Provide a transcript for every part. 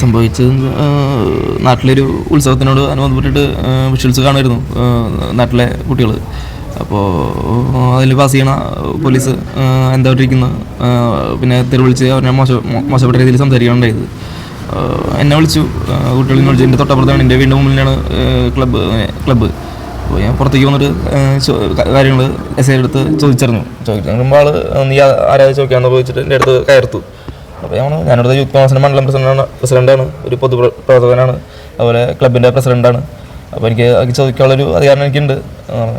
സംഭവിച്ചത് നാട്ടിലൊരു ഉത്സവത്തിനോട് അനുബന്ധപ്പെട്ടിട്ട് വിഷ്വൽസ് കാണുമായിരുന്നു നാട്ടിലെ കുട്ടികൾ അപ്പോൾ അതിൽ പാസ് ചെയ്യണ പോലീസ് എന്താ ഇരിക്കുന്നത് പിന്നെ തെറി വിളിച്ച് അവരെ മോശം മോശപ്പെട്ട രീതിയിൽ സംസാരിക്കുകയുണ്ടായത് എന്നെ വിളിച്ചു. കുട്ടികളിൽ കുട്ടികളെ വിളിച്ചു എന്റെ തൊട്ടപ്പുറത്താണ്. എന്റെ വീടിന്റെ മുന്നിലാണ് ക്ലബ്ബ് ക്ലബ്ബ് അപ്പോൾ ഞാൻ പുറത്തേക്ക് വന്നിട്ട് കാര്യങ്ങൾ എസ് ഐ എടുത്ത് ചോദിച്ചറിഞ്ഞു. ചോദിച്ചറിഞ്ഞപ്പോൾ ആൾ നീ ആരാ ചോദിക്കാന്ന് ചോദിച്ചിട്ട് എന്റെ അടുത്ത് കയർത്തു. അപ്പോൾ ഞാൻ പറഞ്ഞു, ഞാനിവിടുത്തെ യൂത്ത് കോൺഗ്രസിന്റെ മണ്ഡലം പ്രസിഡന്റാണ് പ്രസിഡന്റാണ് ഒരു പൊതു പ്ര- പ്രവർത്തകനാണ്. അതുപോലെ ക്ലബിന്റെ പ്രസിഡന്റാണ്. അപ്പോൾ എനിക്ക് അത് ചോദിക്കാനുള്ളൊരു അധികാരം എനിക്കുണ്ട്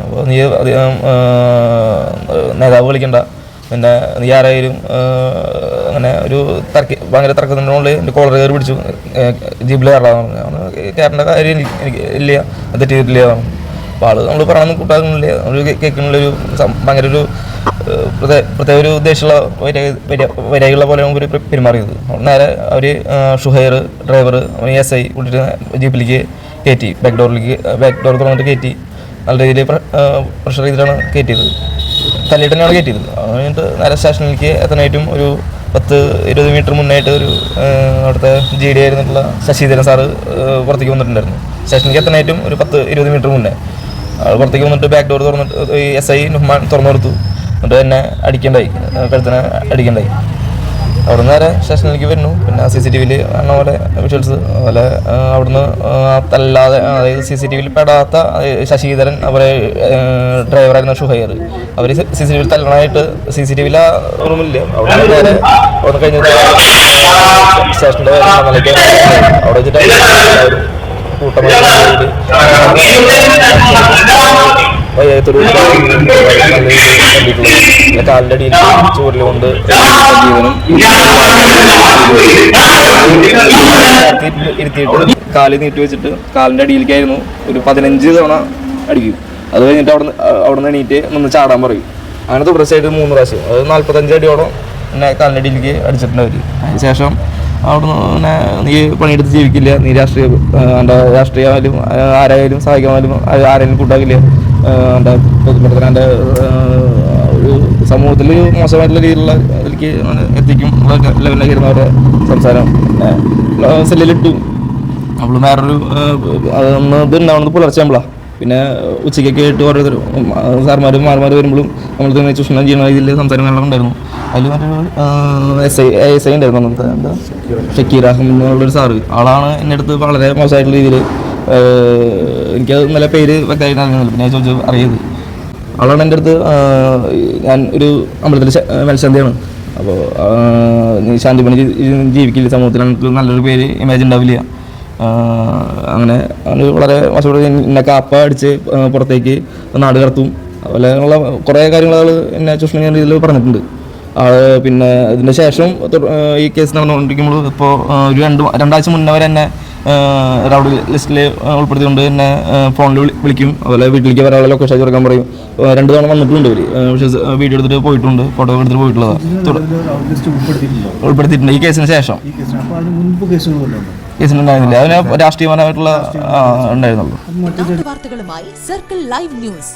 അപ്പോൾ നീ നേതാവ് വിളിക്കണ്ട. പിന്നെ നീ ആരായാലും അങ്ങനെ ഒരു തർക്ക ഭയങ്കര തർക്കത്തിനുള്ളിൽ എന്റെ കോളർ കയറി പിടിച്ചു. ജീപ്പിൽ കയറാൻ കയറേണ്ട കാര്യം എനിക്ക് ഇല്ല. അത് ചെയ്തിട്ടില്ല അപ്പോൾ ആൾ നമ്മൾ പറയണമെന്ന് കൂട്ടാകുന്നില്ല നമ്മൾ കേൾക്കുന്നുള്ളൊരു ഭയങ്കര ഒരു പ്രത്യേക ഒരു ഉദ്ദേശമുള്ള വരികളെ പോലെ ഒരു പെരുമാറിയത്. നേരെ അവർ ഷുഹൈർ ഡ്രൈവർ എസ് ഐ കൂട്ടിയിട്ട് ജീപ്പിലേക്ക് കയറ്റി ബാക്ക് ഡോറിലേക്ക് ബാക്ക് ഡോർ തുറന്നിട്ട് കയറ്റി. നല്ല രീതിയിൽ പ്രഷർ ചെയ്തിട്ടാണ് കയറ്റിയത്. തല്ലിയിട്ട് തന്നെയാണ് കയറ്റിയത്. കഴിഞ്ഞിട്ട് നേരെ സ്റ്റേഷനിലേക്ക് എത്തനായിട്ടും ഒരു പത്ത് ഇരുപത് മീറ്റർ മുന്നായിട്ട് ഒരു അവിടുത്തെ ജി ഡി ആയിരുന്നിട്ടുള്ള ശശിധരൻ സാറ് പുറത്തേക്ക് വന്നിട്ടുണ്ടായിരുന്നു. സ്റ്റേഷനിലേക്ക് എത്തനായിട്ടും ഒരു പത്ത് ഇരുപത് മീറ്റർ മുന്നേ. ആൾ പുറത്തേക്ക് വന്നിട്ട് ബാക്ക് ഡോർ തുറന്നിട്ട് എസ് ഐ നുഹ്മാൻ തുറന്നു കൊടുത്തു. എന്നിട്ട് എന്നെ അടിക്കണ്ടായി. കഴുത്തിനെ അടിക്കണ്ടായി. അവിടെ നേരെ സ്റ്റേഷനിലേക്ക് വരുന്നു. പിന്നെ സി സി ടി വിയിൽ കാണുന്ന പോലെ വിഷ്വൽസ് അതുപോലെ അവിടുന്ന് അല്ലാതെ അതായത് സി സി ടി വിയിൽ പെടാത്ത ശശിധരൻ അവരെ ഡ്രൈവറായിരുന്ന ഷുഹൈർ അവർ സി സി ടി വിയിൽ തല്ലണമായിട്ട് സി സി ടി വിയിൽ റൂമില്ല അവിടെ നേരെ അവിടെ കഴിഞ്ഞിട്ട് സ്റ്റേഷന്റെ നിലയ്ക്ക് അവിടെ വെച്ചിട്ട് കൂട്ടമായിട്ട് കൂട്ടമായി വയ്യാത്തൊരു കാലിന്റെ അടിയിൽ ചൂരിൽ കൊണ്ട് ജീവനും ഇരുത്തിയിട്ട് കാൽ നീട്ടി വെച്ചിട്ട് കാലിന്റെ അടിയിലേക്കായിരുന്നു ഒരു പതിനഞ്ച് തവണ അടിക്കും. അത് കഴിഞ്ഞിട്ട് അവിടെ അവിടെ നിന്ന് എണീറ്റ് നിന്ന് ചാടാൻ പറയും. അങ്ങനെ തുടർച്ചയായിട്ട് മൂന്ന് പ്രാവശ്യം. അത് നാൽപ്പത്തഞ്ച് അടിയോളം പിന്നെ കാലിന്റെ അടിയിലേക്ക് അടിച്ചിട്ടുണ്ട് അവർ അതിനുശേഷം അവിടുന്ന് പിന്നെ നീ പണിയെടുത്ത് ജീവിക്കില്ല. നീ രാഷ്ട്രീയ എന്റെ രാഷ്ട്രീയമായാലും ആരായാലും സഹായിക്കാമായാലും ആരെങ്കിലും കൂട്ടാക്കില്ല. എന്റെ പൊതുപ്രവർത്തനം എന്റെ സമൂഹത്തിൽ മോശമായിട്ടുള്ള രീതിയിലുള്ള അതിലേക്ക് എത്തിക്കും. ലെവലിലേക്ക് ഇരുന്ന അവരുടെ സംസാരം. സെല്ലിലിട്ടു. നമ്മൾ വേറൊരു അതൊന്ന് ഇത് ഉണ്ടാവുന്നത് പുലർച്ചെ നമ്മളാണ് പിന്നെ ഉച്ചയ്ക്കൊക്കെ ആയിട്ട് ഓരോരുത്തർ സാർമാരും മാർമാരും വരുമ്പോഴും നമ്മൾ തന്നെ ചൂഷണം ചെയ്യുന്ന രീതിയിൽ സംസാരം ഉണ്ടായിരുന്നു. അതിൽ മറ്റൊരു എസ് ഐ എസ് ഐ ഉണ്ടായിരുന്നു അന്നത്തെ എന്താ ഷക്കീർ അഹമ്മദ് എന്നുള്ളൊരു സാറ്. ആളാണ് എന്റെ അടുത്ത് വളരെ മോശമായിട്ടുള്ള രീതിയിൽ എനിക്കത് നല്ല പേര് വ്യക്തമായിട്ട് അറിയുന്നില്ല പിന്നെ ചോദിച്ചു അറിയത് ആളാണ് എന്റെ അടുത്ത് ഞാൻ ഒരു അമ്പലത്തിൽ മത്സ്യന്തിയാണ് അപ്പോൾ നീ ശാന്തി പണി ജീവിക്കില്ല സമൂഹത്തിൽ നല്ലൊരു പേര് ഇമേജ് ഉണ്ടാവില്ല. അങ്ങനെ വളരെ മോശപ്പെട്ട എന്നെ കാപ്പ അടിച്ച് പുറത്തേക്ക് നാട് കടത്തും. അതുപോലെ ഉള്ള കുറേ കാര്യങ്ങൾ ആൾ എന്നെ ചൂഷണം ചെയ്യുന്ന രീതിയിൽ പറഞ്ഞിട്ടുണ്ട്. പിന്നെ ഇതിന് ശേഷം ഈ കേസ് നടന്നുകൊണ്ടിരിക്കുമ്പോൾ ഇപ്പോൾ ഒരു രണ്ട് രണ്ടാഴ്ച മുന്നേ വരെ എന്നെ റൗഡ് ലിസ്റ്റിൽ ഉൾപ്പെടുത്തിക്കൊണ്ട് എന്നെ ഫോണിൽ വിളിക്കും. അതുപോലെ വീട്ടിലേക്ക് വരാനുള്ള ലൊക്കേഷൻ ചേർക്കാൻ പറയും. രണ്ട് തവണ വന്നിട്ടുണ്ട് ഇവർ പക്ഷേ വീഡിയോ എടുത്തിട്ട് പോയിട്ടുണ്ട്. ഫോട്ടോ എടുത്തിട്ട് പോയിട്ടുള്ളതാണ് ഉൾപ്പെടുത്തിയിട്ടുണ്ടോ ഈ കേസിന് ശേഷം. കേസിനുണ്ടായിരുന്നില്ല. അതിന് രാഷ്ട്രീയപരമായിട്ടുള്ള ഉണ്ടായിരുന്നുള്ളൂ. അത് സർക്കിൾ ലൈവ് ന്യൂസ്.